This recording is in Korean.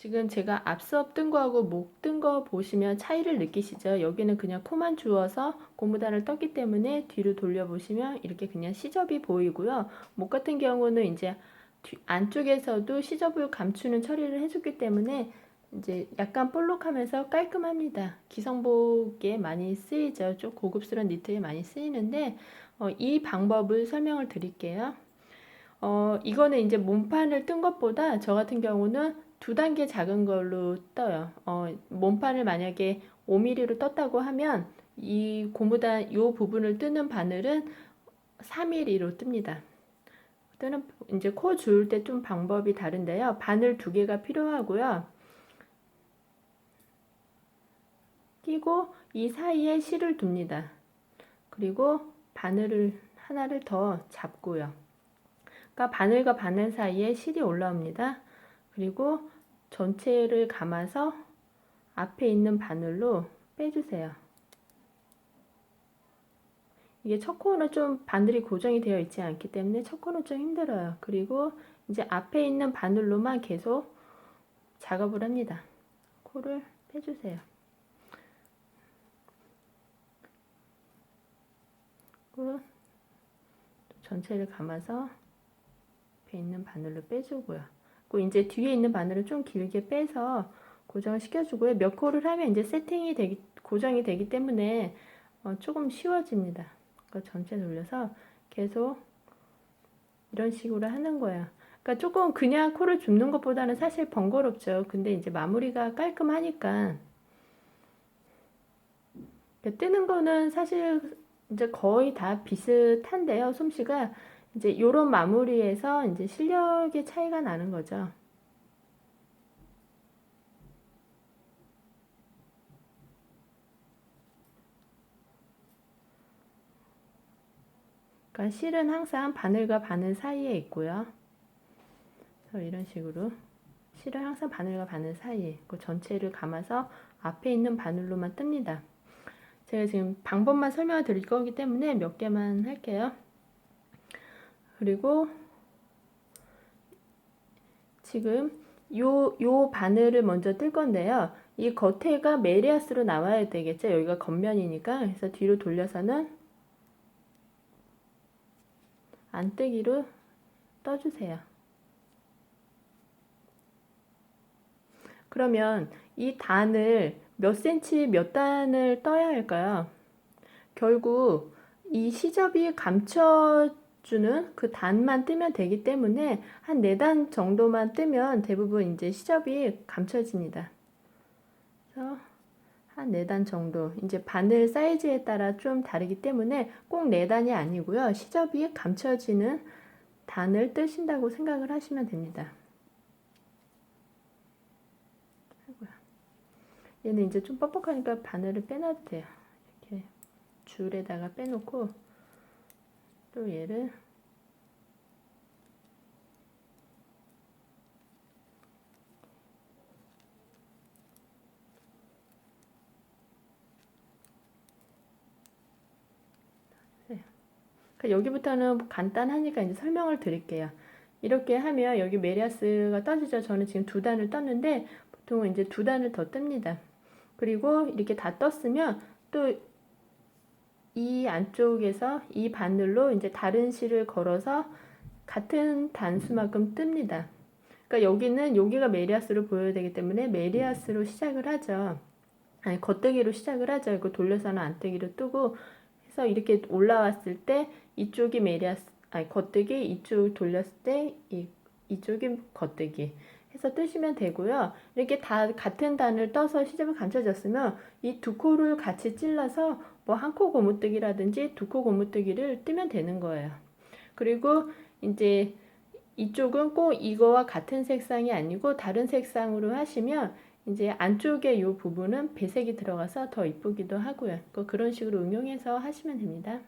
지금 제가 앞서 뜬 거하고 목 뜬 거 보시면 차이를 느끼시죠? 여기는 그냥 코만 주어서 고무단을 떴기 때문에 뒤로 돌려보시면 이렇게 그냥 시접이 보이고요. 목 같은 경우는 이제 뒤- 안쪽에서도 시접을 감추는 처리를 해줬기 때문에 이제 약간 볼록하면서 깔끔합니다. 기성복에 많이 쓰이죠. 좀 고급스러운 니트에 많이 쓰이는데 어, 이 방법을 설명을 드릴게요. 어, 이거는 이제 몸판을 뜬 것보다 저 같은 경우는 두 단계 작은 걸로 떠요. 어, 몸판을 만약에 5mm로 떴다고 하면 이 고무단 요 부분을 뜨는 바늘은 4mm로 뜹니다. 뜨는 이제 코줄때좀 방법이 다른데요. 바늘 두 개가 필요하고요. 끼고 이 사이에 실을 둡니다. 그리고 바늘을 하나를 더 잡고요. 그러니까 바늘과 바늘 사이에 실이 올라옵니다. 그리고 전체를 감아서 앞에 있는 바늘로 빼주세요. 이게 첫 코는 좀 바늘이 고정이 되어 있지 않기 때문에 첫 코는 좀 힘들어요. 그리고 이제 앞에 있는 바늘로만 계속 작업을 합니다. 코를 빼주세요. 전체를 감아서 앞에 있는 바늘로 빼주고요. 그리고 이제 뒤에 있는 바늘을 좀 길게 빼서 고정을 시켜주고요. 몇 코를 하면 이제 세팅이 되기, 고정이 되기 때문에 어, 조금 쉬워집니다. 그러니까 전체 돌려서 계속 이런 식으로 하는 거예요. 그러니까 조금 그냥 코를 줍는 것보다는 사실 번거롭죠. 근데 이제 마무리가 깔끔하니까 뜨는 거는 사실 이제 거의 다 비슷한데요. 솜씨가 이제 요런 마무리에서 이제 실력의 차이가 나는 거죠. 그러니까 실은 항상 바늘과 바늘 사이에 있고요. 이런 식으로 실은 항상 바늘과 바늘 사이에 있고 전체를 감아서 앞에 있는 바늘로만 뜹니다. 제가 지금 방법만 설명을 드릴 거기 때문에 몇 개만 할게요. 그리고 지금 요, 요 바늘을 먼저 뜰 건데요. 이 겉에가 메리아스로 나와야 되겠죠. 여기가 겉면이니까. 그래서 뒤로 돌려서는 안뜨기로 떠주세요. 그러면 이 단을 몇 센치 몇 단을 떠야 할까요? 결국 이 시접이 감춰 주는 그 단만 뜨면 되기 때문에 한 네 단 정도만 뜨면 대부분 이제 시접이 감춰집니다. 그래서 한 네 단 정도. 이제 바늘 사이즈에 따라 좀 다르기 때문에 꼭 네 단이 아니고요. 시접이 감춰지는 단을 뜨신다고 생각을 하시면 됩니다. 얘는 이제 좀 뻑뻑하니까 바늘을 빼놔도 돼요. 이렇게 줄에다가 빼놓고 또 얘를 그러니까 여기부터는 간단하니까 이제 설명을 드릴게요. 이렇게 하면 여기 메리아스가 떠지죠. 저는 지금 두 단을 떴는데 보통은 이제 두 단을 더 뜹니다. 그리고 이렇게 다 떴으면 또 이 안쪽에서 이 바늘로 이제 다른 실을 걸어서 같은 단수만큼 뜹니다. 그러니까 여기는 여기가 메리아스로 보여야 되기 때문에 메리아스로 시작을 하죠. 아니 겉뜨기로 시작을 하죠. 이거 돌려서는 안뜨기로 뜨고 해서 이렇게 올라왔을 때 이쪽이 메리아스 아니 겉뜨기 이쪽 돌렸을 때 이, 이쪽이 겉뜨기 해서 뜨시면 되고요. 이렇게 다 같은 단을 떠서 시접을 감춰졌으면 이 두 코를 같이 찔러서 뭐 한 코 고무뜨기라든지 두 코 고무뜨기를 뜨면 되는 거예요. 그리고 이제 이쪽은 꼭 이거와 같은 색상이 아니고 다른 색상으로 하시면 이제 안쪽에 이 부분은 배색이 들어가서 더 이쁘기도 하고요. 그런 식으로 응용해서 하시면 됩니다.